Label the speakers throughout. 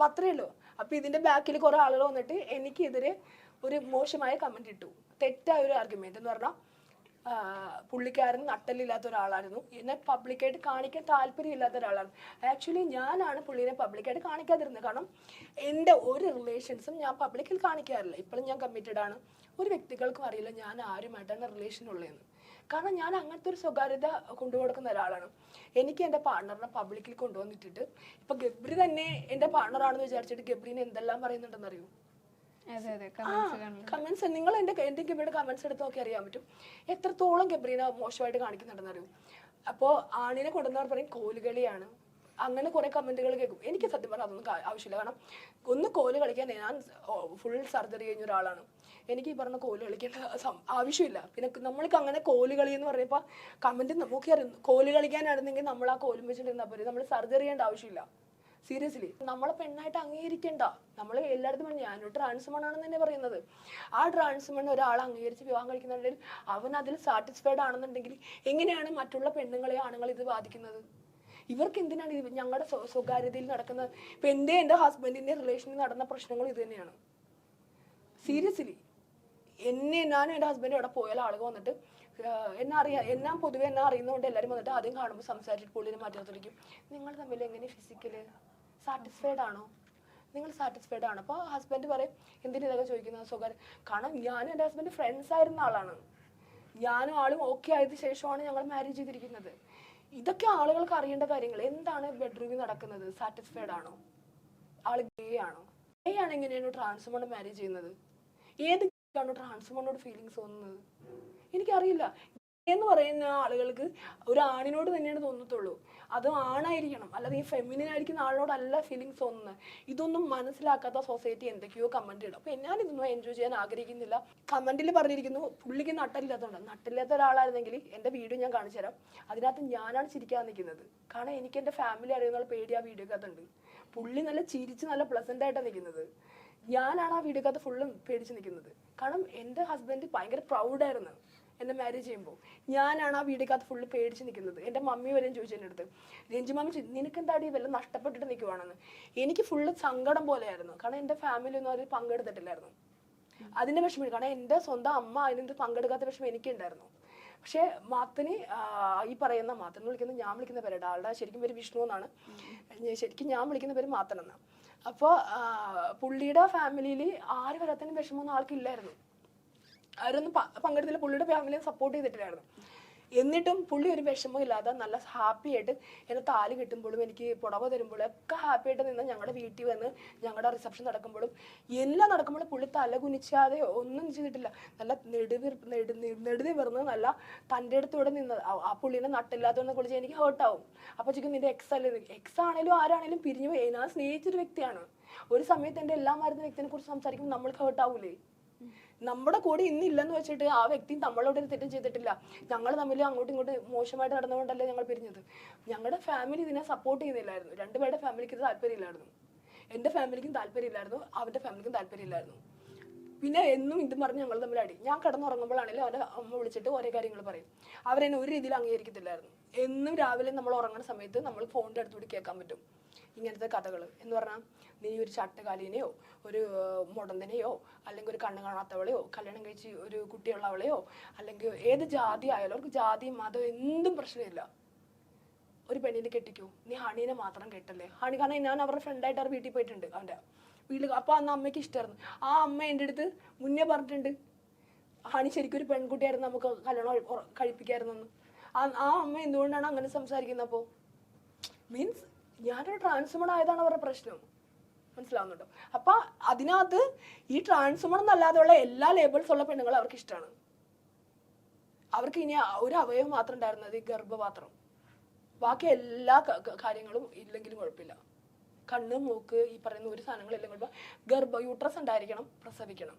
Speaker 1: അപ്പൊ അത്രയല്ലോ അപ്പൊ ഇതിന്റെ ബാക്കിൽ കുറെ ആളുകൾ വന്നിട്ട് എനിക്കെതിരെ ഒരു മോശമായ കമന്റ് ഇട്ടു. തെറ്റായ ഒരു ആർഗ്യുമെന്റ് എന്ന് പറഞ്ഞാൽ പുള്ളിക്കാരൻ നട്ടലില്ലാത്ത ഒരാളായിരുന്നു. എന്നെ പബ്ലിക്കായിട്ട് കാണിക്കാൻ താല്പര്യമില്ലാത്ത ഒരാളാണ് ആക്ച്വലി ഞാനാണ് പുള്ളിനെ പബ്ലിക്കായിട്ട് കാണിക്കാതിരുന്നത്. കാരണം എന്റെ ഒരു റിലേഷൻസും ഞാൻ പബ്ലിക്കിൽ കാണിക്കാറില്ല. ഇപ്പോഴും ഞാൻ കമ്മിറ്റഡ് ആണ്. ഒരു വ്യക്തികൾക്കും അറിയില്ല ഞാൻ ആരുമായിട്ടാണ് റിലേഷൻ ഉള്ളതെന്ന്. കാരണം ഞാൻ അങ്ങനത്തെ ഒരു സ്വകാര്യത കൊണ്ടുകൊടുക്കുന്ന ഒരാളാണ്. എനിക്ക് എന്റെ പാർട്ണറിനെ പബ്ലിക്കിൽ കൊണ്ടുവന്നിട്ടിട്ട് ഇപ്പൊ ഗബ്രി തന്നെ എന്റെ പാർട്ണറാണെന്ന് വിചാരിച്ചിട്ട് ഗബ്രീനെ എന്തെല്ലാം പറയുന്നുണ്ടെന്ന് അറിയൂ
Speaker 2: കമന്റ്സ്
Speaker 1: കമന്റ്സ് നിങ്ങൾ എന്റെ എന്റെ ഗബ്രിയുടെ കമന്റ്സ് എടുത്ത് നോക്കി അറിയാൻ പറ്റും. എത്രത്തോളം ഗബ്രീനെ മോശമായിട്ട് കാണിക്കുന്നുണ്ടെന്ന് അറിയൂ അപ്പോൾ ആണിനെ കൊണ്ടുവന്നവർ പറയും കോലുകളിയാണ്. അങ്ങനെ കുറെ കമന്റുകൾ കേൾക്കും. എനിക്ക് സത്യം പറഞ്ഞാൽ അതൊന്നും ആവശ്യമില്ല. കാരണം ഒന്ന് കോൽ കളിക്കാൻ ഞാൻ ഫുൾ സർജറി കഴിഞ്ഞ ഒരാളാണ്. എനിക്ക് ഈ പറഞ്ഞ കോൽ കളിക്കേണ്ട ആവശ്യമില്ല. പിന്നെ നമ്മൾക്ക് അങ്ങനെ കോൽ കളി എന്ന് പറയുമ്പോൾ കമന്റ് നമുക്ക് അറിയുന്നു കോൽ കളിക്കാനായിരുന്നെങ്കിൽ നമ്മൾ ആ കോലും വെച്ചിട്ടിരുന്നാൽ പോലും നമ്മൾ സർജറി ചെയ്യേണ്ട ആവശ്യമില്ല. സീരിയസ്ലി നമ്മളെ പെണ്ണായിട്ട് അംഗീകരിക്കേണ്ട. നമ്മൾ എല്ലായിടത്തും ഞാനൊരു ട്രാൻസ്മൺ ആണെന്ന് തന്നെ പറയുന്നത്. ആ ട്രാൻസ്മൺ ഒരാൾ അംഗീകരിച്ച് വിവാഹം കഴിക്കുന്നുണ്ടെങ്കിൽ അവൻ അതിൽ സാറ്റിസ്ഫൈഡ് ആണെന്നുണ്ടെങ്കിൽ എങ്ങനെയാണ് മറ്റുള്ള പെണ്ണുങ്ങളെ ആണുങ്ങൾ ഇത് ബാധിക്കുന്നത്? ഇവർക്ക് എന്തിനാണ് ഇത്? ഞങ്ങളുടെ സ്വ- സ്വകാര്യതയിൽ നടക്കുന്ന ഇപ്പൊ എന്റെ എന്റെ ഹസ്ബൻഡിന്റെ റിലേഷനിൽ നടന്ന പ്രശ്നങ്ങൾ ഇത് തന്നെയാണ്. സീരിയസ്ലി എന്നെ ഞാനും എന്റെ ഹസ്ബൻഡ് അവിടെ പോയാൽ ആളുകൾ വന്നിട്ട് എന്നെ അറിയാം എന്നാ പൊതുവെ എന്നെ അറിയുന്നതുകൊണ്ട് എല്ലാവരും വന്നിട്ട് ആദ്യം കാണുമ്പോൾ സംസാരിച്ചിട്ട് പുള്ളിനെ മാറ്റി നിങ്ങൾ തമ്മിൽ എങ്ങനെ ഫിസിക്കൽ സാറ്റിസ്ഫൈഡ് ആണോ? നിങ്ങൾ സാറ്റിസ്ഫൈഡ് ആണ്. അപ്പോൾ ഹസ്ബൻഡ് പറയും എന്തിനു ഇതൊക്കെ ചോദിക്കുന്നത്? സ്വകാര്യം കാരണം ഞാനും എന്റെ ഹസ്ബൻഡ് ഫ്രണ്ട്സ് ആയിരുന്ന ആളാണ്. ഞാനും ആളും ഓക്കെ ആയതിനു ശേഷമാണ് ഞങ്ങൾ മാരേജ് ചെയ്തിരിക്കുന്നത്. ഇതൊക്കെ ആളുകൾക്ക് അറിയേണ്ട കാര്യങ്ങൾ എന്താണ് ബെഡ്റൂമിൽ നടക്കുന്നത്? സാറ്റിസ്ഫൈഡ് ആണോ? ആൾ ഗേ ആണോ? ഗേ ആണ് എങ്ങനെയാണ് ട്രാൻസ്മോണ്ട് മാരേജ് ചെയ്യുന്നത്? ഏത് ആണോ ട്രാൻസ്മോണ്ടോട് ഫീലിങ്സ് തോന്നുന്നത് എനിക്കറിയില്ല. എന്ന് പറയുന്ന ആളുകൾക്ക് ഒരു ആണിനോട് തന്നെയാണ് തോന്നത്തുള്ളൂ. അത് ആണായിരിക്കണം. അല്ലാതെ ഈ ഫെമിനിൻ ആയിരിക്കുന്ന ആളിനോടല്ല ഫീലിങ്സ് തോന്നുന്നത്. ഇതൊന്നും മനസ്സിലാക്കാത്ത സൊസൈറ്റി എന്തൊക്കെയോ കമന്റ് ഇടും. അപ്പൊ ഞാൻ ഇതൊന്നും എൻജോയ് ചെയ്യാൻ ആഗ്രഹിക്കുന്നില്ല. കമന്റിൽ പറഞ്ഞിരിക്കുന്നു പുള്ളിക്ക് നട്ടലില്ലാത്തതുകൊണ്ട് നട്ടില്ലാത്ത ഒരാളായിരുന്നെങ്കിൽ എന്റെ വീഡിയോ ഞാൻ കാണിച്ചു തരാം. അതിനകത്ത് ഞാനാണ് ചിരിക്കാൻ നിൽക്കുന്നത്. കാരണം എനിക്ക് എന്റെ ഫാമിലി അറിയുന്ന പേടി ആ വീഡിയോക്കകത്തുണ്ട്. പുള്ളി നല്ല ചിരിച്ച് നല്ല പ്ലസന്റ് ആയിട്ടാണ് നിൽക്കുന്നത്. ഞാനാണ് ആ വീഡിയോ വീഡിയോക്കകത്ത് ഫുള്ള് പേടിച്ച് നിൽക്കുന്നത്. കാരണം എന്റെ ഹസ്ബൻഡ് ഭയങ്കര പ്രൗഡായിരുന്നു എന്നെ മാരേജ് ചെയ്യുമ്പോൾ ഞാനാണ് ആ വീടിക്കകത്ത് ഫുള്ള് പേടിച്ച് നിൽക്കുന്നത് എന്റെ മമ്മി വരെയും ചോദിച്ചു എന്റെ അടുത്ത് രഞ്ജി മമ്മി ചോദിച്ചു നിനക്ക് എന്താടി വല്ലതും നഷ്ടപ്പെട്ടിട്ട് നിൽക്കുവാണെന്ന് എനിക്ക് ഫുള്ള് സങ്കടം പോലെയായിരുന്നു. കാരണം എന്റെ ഫാമിലി ഒന്നും അതിൽ പങ്കെടുത്തിട്ടില്ലായിരുന്നു. അതിന്റെ വിഷമം കാരണം എന്റെ സ്വന്തം അമ്മ അതിനകത്ത് പങ്കെടുക്കാത്ത വിഷമം എനിക്കുണ്ടായിരുന്നു. പക്ഷേ മാത്തന് ഈ പറയുന്ന മാത്തൻ വിളിക്കുന്ന ഞാൻ വിളിക്കുന്ന പേരാണ് ആളുടെ ശരിക്കും പേര് വിഷ്ണു എന്നാണ്. ശരിക്കും ഞാൻ വിളിക്കുന്ന പേര് മാത്തൻ എന്നാണ് അപ്പോൾ പുള്ളിയുടെ ഫാമിലിയിൽ ആര് വരാത്തതിന് വിഷമമൊന്നും ആൾക്കില്ലായിരുന്നു. അവരൊന്നും പങ്കെടുത്തില്ല. പുള്ളിയുടെ ഫാമിലി സപ്പോർട്ട് ചെയ്തിട്ടില്ലായിരുന്നു. എന്നിട്ടും പുള്ളി ഒരു വിഷമം ഇല്ലാതെ നല്ല ഹാപ്പി ആയിട്ട് എന്നെ താൽ കിട്ടുമ്പോഴും എനിക്ക് പുടവ തരുമ്പോഴും ഒക്കെ ഹാപ്പി ആയിട്ട് നിന്ന് ഞങ്ങളുടെ വീട്ടിൽ വന്ന് ഞങ്ങളുടെ റിസപ്ഷൻ നടക്കുമ്പോഴും എല്ലാം നടക്കുമ്പോഴും പുള്ളി തല കുനിച്ചാതെ ഒന്നും ചെയ്തിട്ടില്ല. നല്ല നെടുവിർ നെടു നെടുതി വെറുതെ നല്ല തന്റെ അടുത്തൂടെ നിന്നത് ആ- പുള്ളിനെ നട്ടില്ലാത്തതെന്ന് കുളിച്ച് എനിക്ക് ഹേർട്ടാവും അപ്പോൾ ചോദിക്കും നിന്റെ എക്സ് അല്ലേ എക്സ് ആണെങ്കിലും ആരാണെങ്കിലും പിരിഞ്ഞു പോയി. ഞാൻ സ്നേഹിച്ചൊരു വ്യക്തിയാണ്. ഒരു സമയത്ത് എന്റെ എല്ലാം മരുന്ന് വ്യക്തിനെ കുറിച്ച് സംസാരിക്കുമ്പോൾ നമ്മൾക്ക് ഹേർട്ടാവൂലേ നമ്മുടെ കൂടെ ഇന്നില്ലെന്ന് വെച്ചിട്ട് ആ വ്യക്തി നമ്മളോട് ഒരു തെറ്റും ചെയ്തിട്ടില്ല. ഞങ്ങൾ തമ്മിൽ അങ്ങോട്ടും ഇങ്ങോട്ടും മോശമായിട്ട് നടന്നുകൊണ്ടല്ലേ ഞങ്ങൾ പിരിഞ്ഞത്. ഞങ്ങളുടെ ഫാമിലി ഇതിനെ സപ്പോർട്ട് ചെയ്യുന്നില്ലായിരുന്നു. രണ്ടുപേരുടെ ഫാമിലിക്ക് ഇത് താല്പര്യമില്ലായിരുന്നു. എന്റെ ഫാമിലിക്കും താല്പര്യമില്ലായിരുന്നു. അവന്റെ ഫാമിലിക്കും താല്പര്യമില്ലായിരുന്നു. പിന്നെ എന്നും ഇത് പറഞ്ഞ് ഞങ്ങൾ തമ്മിൽ അടി. ഞാൻ കിടന്നുറങ്ങുമ്പോഴാണെങ്കിലും അവന്റെ അമ്മ വിളിച്ചിട്ട് ഓരോ കാര്യങ്ങൾ പറയും. അവരെന്നെ ഒരു രീതിയിൽ അംഗീകരിക്കത്തില്ലായിരുന്നു. എന്നും രാവിലെ നമ്മൾ ഉറങ്ങുന്ന സമയത്ത് നമ്മൾ ഫോണിന്റെ അടുത്തുകൂടി കേൾക്കാൻ പറ്റും. ഇങ്ങനത്തെ കഥകൾ എന്ന് പറഞ്ഞാൽ നീ ഒരു ചട്ടകാലിനെയോ ഒരു മുടന്തനെയോ അല്ലെങ്കിൽ ഒരു കണ്ണ് കാണാത്തവളെയോ കല്യാണം കഴിച്ച് ഒരു കുട്ടിയുള്ളവളെയോ അല്ലെങ്കിൽ ഏത് ജാതി ആയാലും അവർക്ക് ജാതി മതം എന്തും പ്രശ്നമില്ല. ഒരു പെണ്ണിനെ കെട്ടിക്കൂ. നീ ഹണീനെ മാത്രം കെട്ടല്ലേ. ഹണി കാരണം ഞാൻ അവരുടെ ഫ്രണ്ടായിട്ട് അവർ വീട്ടിൽ പോയിട്ടുണ്ട് അവന്റെ. വീട്ടിൽ അപ്പോൾ അന്ന് അമ്മയ്ക്ക് ഇഷ്ടമായിരുന്നു ആ അമ്മ എന്റെ അടുത്ത് മുന്നേ പറഞ്ഞിട്ടുണ്ട് ഹണി ശരിക്കും ഒരു പെൺകുട്ടിയായിരുന്നു നമുക്ക് കല്യാണം കഴിപ്പിക്കായിരുന്നു ആ അമ്മ എന്തുകൊണ്ടാണ് അങ്ങനെ സംസാരിക്കുന്നത് അപ്പോൾ മീൻസ് ഞാനൊരു ട്രാൻസ്മൺ ആയതാണ് അവരുടെ പ്രശ്നം. മനസ്സിലാവുന്നുണ്ടോ? അപ്പൊ അതിനകത്ത് ഈ ട്രാൻസ്മൺ എന്നല്ലാതെയുള്ള എല്ലാ ലേബിൾസ് ഉള്ള പെണ്ണുങ്ങൾ അവർക്ക് ഇഷ്ടമാണ് അവർക്ക് ഇനി ഒരു അവയവം മാത്രം ഉണ്ടായിരുന്നത് ഈ ഗർഭപാത്രം. ബാക്കി എല്ലാ കാര്യങ്ങളും ഇല്ലെങ്കിലും കുഴപ്പമില്ല. കണ്ണ് മൂക്ക് ഈ പറയുന്ന ഒരു സാധനങ്ങളെല്ലാം കുഴപ്പം ഗർഭ യൂട്രസ് ഉണ്ടായിരിക്കണം പ്രസവിക്കണം.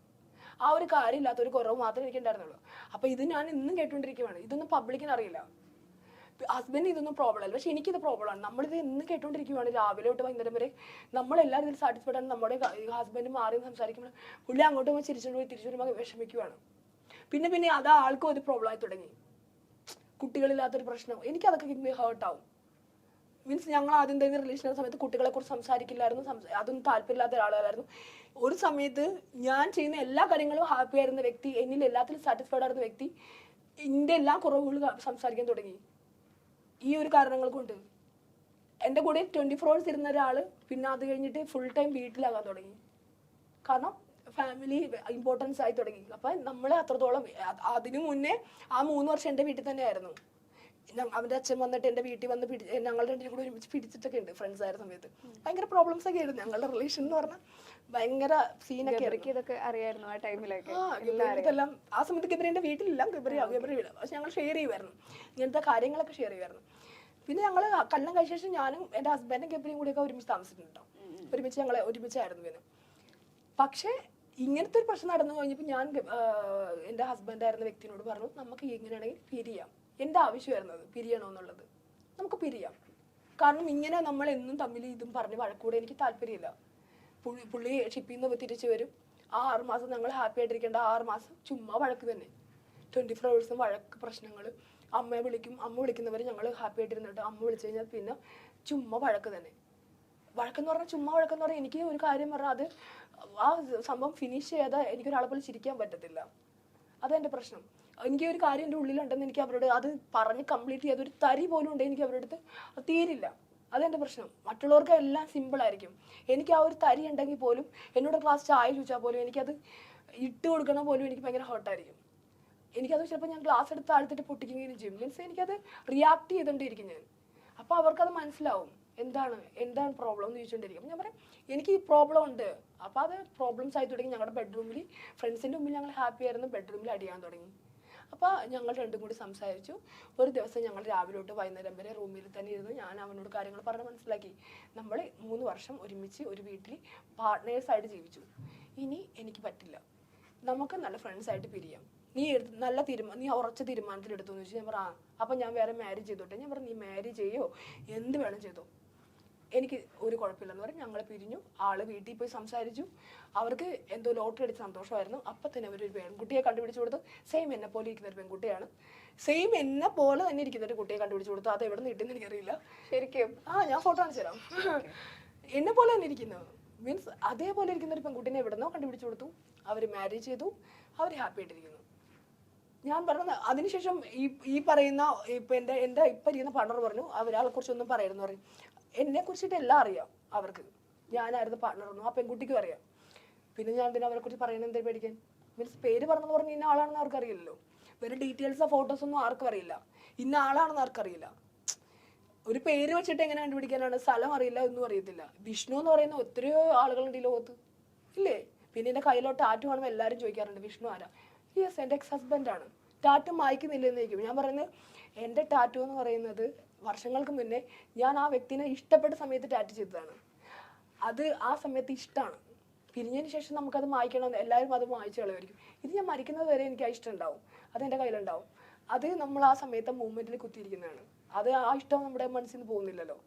Speaker 1: ആ ഒരു കാര്യമില്ലാത്ത ഒരു കുറവ് മാത്രമേ എനിക്ക് ഉണ്ടായിരുന്നുള്ളൂ അപ്പൊ ഇത് ഞാൻ ഇന്നും കേട്ടുകൊണ്ടിരിക്കുകയാണ് ഇതൊന്നും പബ്ലിക്കിന് അറിയില്ല. ഹസ്ബൻഡ് ഇതൊന്നും പ്രോബ്ലം അല്ല. പക്ഷെ എനിക്കിത് പ്രോബ്ലം ആണ്. നമ്മളിത് എന്ന് കേട്ടോണ്ടിരിക്കുവാണ് രാവിലെ തൊട്ട് വൈകുന്നേരം വരെ. നമ്മളെല്ലാവരും ഇതിൽ സാറ്റിസ്ഫൈഡ് ആണ്. നമ്മുടെ ഹസ്ബൻഡ് മാറി സംസാരിക്കുമ്പോൾ പുള്ളി അങ്ങോട്ട് പോകുമ്പോൾ ചിരിച്ചോണ്ട് പോയി തിരിച്ചു വരുമ്പോൾ വിഷമിക്കുവാണ്. പിന്നെ പിന്നെ അത് ആൾക്കും ഒരു പ്രോബ്ലം ആയി തുടങ്ങി. കുട്ടികളില്ലാത്തൊരു പ്രശ്നം. എനിക്ക് അതൊക്കെ ഹേർട്ട് ആവും. മീൻസ് ഞങ്ങൾ ആദ്യം തന്നെ റിലേഷൻ സമയത്ത് കുട്ടികളെ കുറിച്ച് സംസാരിക്കില്ലായിരുന്നു. അതൊന്നും താല്പര്യമില്ലാത്ത ഒരാളായിരുന്നു. ഒരു സമയത്ത് ഞാൻ ചെയ്യുന്ന എല്ലാ കാര്യങ്ങളും ഹാപ്പി ആയിരുന്ന വ്യക്തി എന്നിൽ എല്ലാത്തിലും സാറ്റിസ്ഫൈഡ് ആയിരുന്ന വ്യക്തി എന്റെ എല്ലാ കുറവുകളും സംസാരിക്കാൻ തുടങ്ങി. ഈ ഒരു കാരണങ്ങൾ കൊണ്ട് എന്റെ കൂടെ ട്വന്റി ഫോർ അവേഴ്സ് ഇരുന്ന ഒരാൾ പിന്നെ അത് കഴിഞ്ഞിട്ട് ഫുൾ ടൈം വീട്ടിലാകാൻ തുടങ്ങി. കാരണം ഫാമിലി ഇമ്പോർട്ടൻസ് ആയി തുടങ്ങി. അപ്പം നമ്മൾ അത്രത്തോളം അതിനു മുന്നേ ആ മൂന്ന് വർഷം എന്റെ വീട്ടിൽ തന്നെയായിരുന്നു. ഞ- അവന്റെ അച്ഛൻ വന്നിട്ട് എന്റെ വീട്ടിൽ വന്ന് പിടി ഞങ്ങൾ രണ്ടിനും കൂടെ ഒരുമിച്ച് പിടിച്ചിട്ടൊക്കെ ഉണ്ട് ഫ്രണ്ട്സ് ആയ സമയത്ത്. ഭയങ്കര പ്രോബ്ലംസ് ഒക്കെ ആയിരുന്നു ഞങ്ങളുടെ റിലേഷൻ എന്ന് പറഞ്ഞാൽ ഭയങ്കര സീനൊക്കെ
Speaker 2: ഇറക്കിയതൊക്കെ അറിയായിരുന്നു ആ ടൈമിലൊക്കെ
Speaker 1: ആ ഗബ്രിയെല്ലാം ആ സമയത്ത് ഗബ്രിന്റെ വീട്ടിലില്ല ഗബ്രി ഗബ്രി വീട്. പക്ഷെ ഞങ്ങൾ ഷെയർ ചെയ്യുമായിരുന്നു ഇങ്ങനത്തെ കാര്യങ്ങളൊക്കെ ഷെയർ ചെയ്യുമായിരുന്നു പിന്നെ ഞങ്ങൾ കല്യാണം കഴിച്ച ശേഷം ഞാനും എന്റെ ഹസ്ബൻഡും ഗബ്രിയും കൂടിയൊക്കെ ഒരുമിച്ച് താമസിച്ചിട്ടുണ്ടോ ഒരുമിച്ച് ഞങ്ങൾ ഒരുമിച്ചായിരുന്നു പിന്നെ. പക്ഷേ ഇങ്ങനത്തെ ഒരു പ്രശ്നം നടന്നു കഴിഞ്ഞപ്പോൾ ഞാൻ എന്റെ ഹസ്ബൻഡായിരുന്ന വ്യക്തിനോട് പറഞ്ഞു നമുക്ക് ഇങ്ങനെയാണെങ്കിൽ പിരിയാം എന്റെ ആവശ്യമായിരുന്നു അത് പിരിയണമെന്നുള്ളത് നമുക്ക് പിരിയാം. കാരണം ഇങ്ങനെ നമ്മൾ എന്നും തമ്മിൽ ഇതും പറഞ്ഞ് വഴക്കൂടെ എനിക്ക് താല്പര്യമില്ല. പുള്ളി പുള്ളി ഷിപ്പിൽ നിന്ന് തിരിച്ചു വരും. ആ ആറ് മാസം ഞങ്ങൾ ഹാപ്പി ആയിട്ടിരിക്കേണ്ട ആറ് മാസം ചുമ്മാ വഴക്ക് തന്നെ. ട്വന്റി ഫോർ ഹവേഴ്സും വഴക്ക് പ്രശ്നങ്ങൾ അമ്മയെ വിളിക്കും അമ്മ വിളിക്കുന്നവർ ഞങ്ങൾ ഹാപ്പി ആയിട്ടിരുന്നിട്ട് അമ്മ വിളിച്ചു കഴിഞ്ഞാൽ പിന്നെ ചുമ്മാ വഴക്ക് തന്നെ. വഴക്കെന്ന് പറഞ്ഞാൽ ചുമ്മാ വഴക്കെന്ന് പറഞ്ഞാൽ എനിക്ക് ഒരു കാര്യം പറഞ്ഞാൽ അത് ആ സംഭവം ഫിനിഷ് ചെയ്താൽ എനിക്കൊരാളെ പോലെ ചിരിക്കാൻ പറ്റത്തില്ല. അതെന്റെ പ്രശ്നം. എനിക്ക് ഒരു കാര്യം എന്റെ ഉള്ളിലുണ്ടെന്ന് എനിക്ക് അവരോട് അത് പറഞ്ഞ് കംപ്ലീറ്റ് ചെയ്യാതെ ഒരു തരി പോലും ഉണ്ട് എനിക്ക് അവരുടെ അടുത്ത് തീരില്ല. അതെന്റെ പ്രശ്നം. മറ്റുള്ളവർക്ക് എല്ലാം സിമ്പിൾ ആയിരിക്കും. എനിക്ക് ആ ഒരു തരി ഉണ്ടെങ്കിൽ പോലും എന്നോട് ക്ലാസ് ചായ ചോദിച്ചാൽ പോലും എനിക്കത് ഇട്ട് കൊടുക്കണം പോലും എനിക്ക് ഭയങ്കര ഹോട്ടായിരിക്കും എനിക്കത് ചിലപ്പോൾ ഞാൻ ഗ്ലാസ് എടുത്ത് താഴ്ത്തിട്ട് പൊട്ടിക്കുകയും ചെയ്യും. മീൻസ് എനിക്കത് റിയാക്ട് ചെയ്തുകൊണ്ടിരിക്കും ഞാൻ. അപ്പോൾ അവർക്കത് മനസ്സിലാവും. എന്താണ് എന്താണ് പ്രോബ്ലം എന്ന് ചോദിച്ചുകൊണ്ടിരിക്കും ഞാൻ പറയും എനിക്ക് ഈ പ്രോബ്ലം ഉണ്ട്. അപ്പോൾ അത് പ്രോബ്ലംസ് ആയി തുടങ്ങി ഞങ്ങളുടെ ബെഡ്റൂമിൽ ഫ്രണ്ട്സിന്റെ മുമ്പിൽ ഞങ്ങൾ ഹാപ്പി ആയിരുന്നു. ബെഡ്റൂമിൽ അടിയാൻ തുടങ്ങി. അപ്പോൾ ഞങ്ങൾ രണ്ടും കൂടി സംസാരിച്ചു. ഒരു ദിവസം ഞങ്ങൾ രാവിലെ തൊട്ട് വൈകുന്നേരം വരെ റൂമിൽ തന്നെ ഇരുന്ന്. ഞാൻ അവനോട് കാര്യങ്ങൾ പറഞ്ഞ് മനസ്സിലാക്കി. നമ്മൾ മൂന്ന് വർഷം ഒരുമിച്ച് ഒരു വീട്ടിൽ പാർട്ട്നേഴ്സായിട്ട് ജീവിച്ചു. ഇനി എനിക്ക് പറ്റില്ല. നമുക്ക് നല്ല ഫ്രണ്ട്സ് ആയിട്ട് പിരിയാം. നീ എടുത്ത് നല്ല തീരുമാനം നീ ഉറച്ച തീരുമാനത്തിൽ എടുത്തു എന്ന് വെച്ചാൽ ഞാൻ പറ അപ്പം ഞാൻ വേറെ മാരേജ് ചെയ്തോട്ടെ? ഞാൻ പറഞ്ഞു നീ മാരേജ് ചെയ്യോ? എന്ത് വേണം ചെയ്തോ? എനിക്ക് ഒരു കുഴപ്പമില്ലെന്ന് പറഞ്ഞ് ഞങ്ങൾ പിരിഞ്ഞു. ആൾ വീട്ടിൽ പോയി സംസാരിച്ചു. അവർക്ക് എന്തോ ലോട്ടറി അടിച്ച സന്തോഷമായിരുന്നു. അപ്പം തന്നെ അവർ ഒരു പെൺകുട്ടിയെ കണ്ടുപിടിച്ചു കൊടുത്തു. സെയിം എന്നെ പോലെ ഇരിക്കുന്ന ഒരു പെൺകുട്ടിയാണ്. സെയിം എന്നെ പോലെ തന്നെ ഇരിക്കുന്ന ഒരു കുട്ടിയെ കണ്ടുപിടിച്ചു കൊടുത്തു. അത് എവിടെ നിന്ന് എനിക്കറിയില്ല.
Speaker 2: ശരിക്കും.
Speaker 1: ആ ഞാൻ ഫോട്ടോ കാണിച്ചു തരാം. എന്നെ പോലെ തന്നെ ഇരിക്കുന്നത് മീൻസ് അതേപോലെ ഇരിക്കുന്ന ഒരു പെൺകുട്ടിനെ എവിടെന്നോ കണ്ടുപിടിച്ചു കൊടുത്തു. അവർ മാരേജ് ചെയ്തു. അവർ ഹാപ്പി ആയിട്ടിരിക്കുന്നു. ഞാൻ പറഞ്ഞത് അതിനുശേഷം ഈ ഈ പറയുന്ന ഇപ്പൊ എന്റെ എന്റെ ഇപ്പം ഇരിക്കുന്ന പാർട്ണർ പറഞ്ഞു. അവരാളെ കുറിച്ചൊന്നും പറയരുതെന്ന് പറയും എന്നെ കുറിച്ചിട്ട് എല്ലാം അറിയാം അവർക്ക്. ഞാനായിരുന്നു പാർട്ണർ ഒന്നും ആ പെൺകുട്ടിക്കും അറിയാം. പിന്നെ ഞാൻ പിന്നെ അവരെ കുറിച്ച് പറയുന്നത് എന്തേ പേടിക്കാൻ? മീൻസ് പേര് പറഞ്ഞു പറഞ്ഞ് ഇന്ന ആളാണെന്ന് അവർക്ക് അറിയില്ലല്ലോ. വേറെ ഡീറ്റെയിൽസോ ഫോട്ടോസ് ഒന്നും ആർക്കും അറിയില്ല. ഇന്ന ആളാണെന്ന് ആർക്കറിയില്ല ഒരു പേര് വെച്ചിട്ട് എങ്ങനെ കണ്ടുപിടിക്കാനാണ്? സ്ഥലം അറിയില്ല ഒന്നും അറിയത്തില്ല. വിഷ്ണു എന്ന് പറയുന്ന ഒത്തിരിയോ ആളുകളുണ്ട് ഈ ലോകത്ത്. ഇല്ലേ? പിന്നെ എന്റെ കയ്യിലോട്ട് ടാറ്റു കാണുമ്പോൾ എല്ലാവരും ചോദിക്കാറുണ്ട് വിഷ്ണു ആരാ? യെസ് എന്റെ എക്സ് ഹസ്ബൻഡാണ് ടാറ്റു മായ്ക്കുന്നില്ലെന്ന് ചോദിക്കും. ഞാൻ പറയുന്നത് എന്റെ ടാറ്റു എന്ന് പറയുന്നത് വർഷങ്ങൾക്ക് മുന്നേ ഞാൻ ആ വ്യക്തിനെ ഇഷ്ടപ്പെട്ട സമയത്ത് ടാറ്റ് ചെയ്തതാണ്. അത് ആ സമയത്ത് ഇഷ്ടമാണ് പിരിഞ്ഞതിന് ശേഷം നമുക്കത് മായ്ക്കണം എല്ലാവരും അത് മായ്ച്ചു കളയുമായിരിക്കും. ഇത് ഞാൻ മരിക്കുന്നത് വരെ എനിക്ക് ആ ഇഷ്ടം ഉണ്ടാവും. അത് എന്റെ കയ്യിലുണ്ടാവും. അത് നമ്മൾ ആ സമയത്ത് മൂവ്മെന്റിൽ കുത്തിയിരിക്കുന്നതാണ്. അത് ആ ഇഷ്ടം നമ്മുടെ മനസ്സിൽ നിന്ന് പോകുന്നില്ലല്ലോ.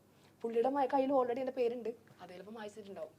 Speaker 1: പുള്ളിയുടെ കയ്യിൽ ഓൾറെഡി എന്റെ പേരുണ്ട്. അത് ചിലപ്പോൾ മായ്ച്ചിട്ടുണ്ടാവും.